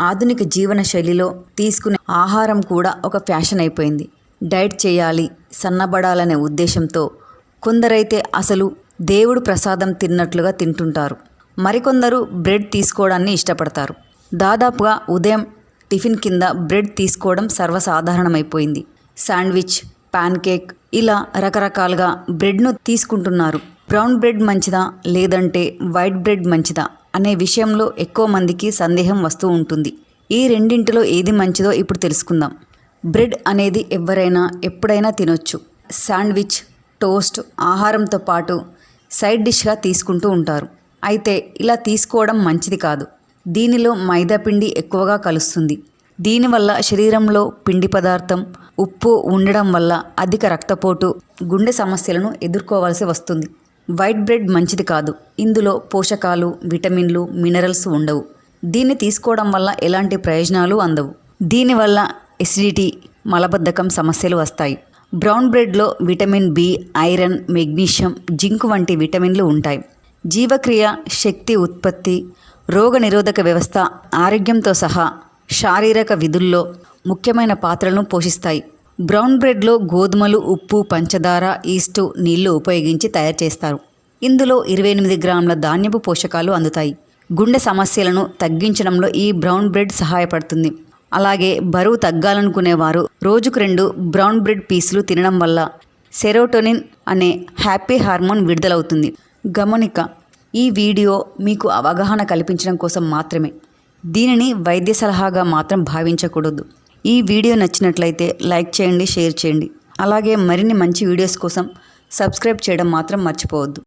ఆధునిక జీవన శైలిలో తీసుకునే ఆహారం కూడా ఒక ఫ్యాషన్ అయిపోయింది. డైట్ చేయాలి సన్నబడాలనే ఉద్దేశంతో కొందరైతే అసలు దేవుడు ప్రసాదం తిన్నట్లుగా తింటుంటారు. మరికొందరు బ్రెడ్ తీసుకోవడాన్ని ఇష్టపడతారు. దాదాపుగా ఉదయం టిఫిన్ కింద బ్రెడ్ తీసుకోవడం సర్వసాధారణమైపోయింది. శాండ్విచ్ పాన్ కేక్ ఇలా రకరకాలుగా బ్రెడ్ను తీసుకుంటున్నారు. బ్రౌన్ బ్రెడ్ మంచిదా లేదంటే వైట్ బ్రెడ్ మంచిదా? అనే విషయంలో ఎక్కువ మందికి సందేహం వస్తూ ఉంటుంది. ఈ రెండింటిలో ఏది మంచిదో ఇప్పుడు తెలుసుకుందాం. బ్రెడ్ అనేది ఎవరైనా ఎప్పుడైనా తినొచ్చు. శాండ్విచ్ టోస్ట్ ఆహారంతో పాటు సైడ్ డిష్గా తీసుకుంటూ ఉంటారు. అయితే ఇలా తీసుకోవడం మంచిది కాదు. దీనిలో మైదా పిండి ఎక్కువగా కలుస్తుంది. దీనివల్ల శరీరంలో పిండి పదార్థం ఉప్పు ఉండడం వల్ల అధిక రక్తపోటు గుండె సమస్యలను ఎదుర్కోవాల్సి వస్తుంది. వైట్ బ్రెడ్ మంచిది కాదు. ఇందులో పోషకాలు విటమిన్లు మినరల్స్ ఉండవు. దీన్ని తీసుకోవడం వల్ల ఎలాంటి ప్రయోజనాలు అందవు. దీనివల్ల ఎసిడిటీ మలబద్ధకం సమస్యలు వస్తాయి. Brown బ్రెడ్లో vitamin B iron magnesium zinc వంటి విటమిన్లు ఉంటాయి. జీవక్రియ శక్తి ఉత్పత్తి రోగనిరోధక వ్యవస్థ ఆరోగ్యంతో సహా శారీరక విధుల్లో ముఖ్యమైన పాత్రలను పోషిస్తాయి. బ్రౌన్ బ్రెడ్లో గోధుమలు ఉప్పు పంచదార ఈస్టు నీళ్ళు ఉపయోగించి తయారు చేస్తారు. ఇందులో ఇరవై ఎనిమిది గ్రాముల ధాన్యపు పోషకాలు అందుతాయి. గుండె సమస్యలను తగ్గించడంలో ఈ బ్రౌన్ బ్రెడ్ సహాయపడుతుంది. అలాగే బరువు తగ్గాలనుకునేవారు రోజుకు రెండు బ్రౌన్ బ్రెడ్ పీసులు తినడం వల్ల సెరోటోనిన్ అనే హ్యాపీ హార్మోన్ విడుదలవుతుంది. గమనిక ఈ వీడియో మీకు అవగాహన కల్పించడం కోసం మాత్రమే. దీనిని వైద్య సలహాగా మాత్రం భావించకూడదు. ఈ వీడియో నచ్చినట్లయితే లైక్ చేయండి షేర్ చేయండి. అలాగే మరిన్ని మంచి వీడియోస్ కోసం సబ్స్క్రైబ్ చేయడం మాత్రం మర్చిపోవద్దు.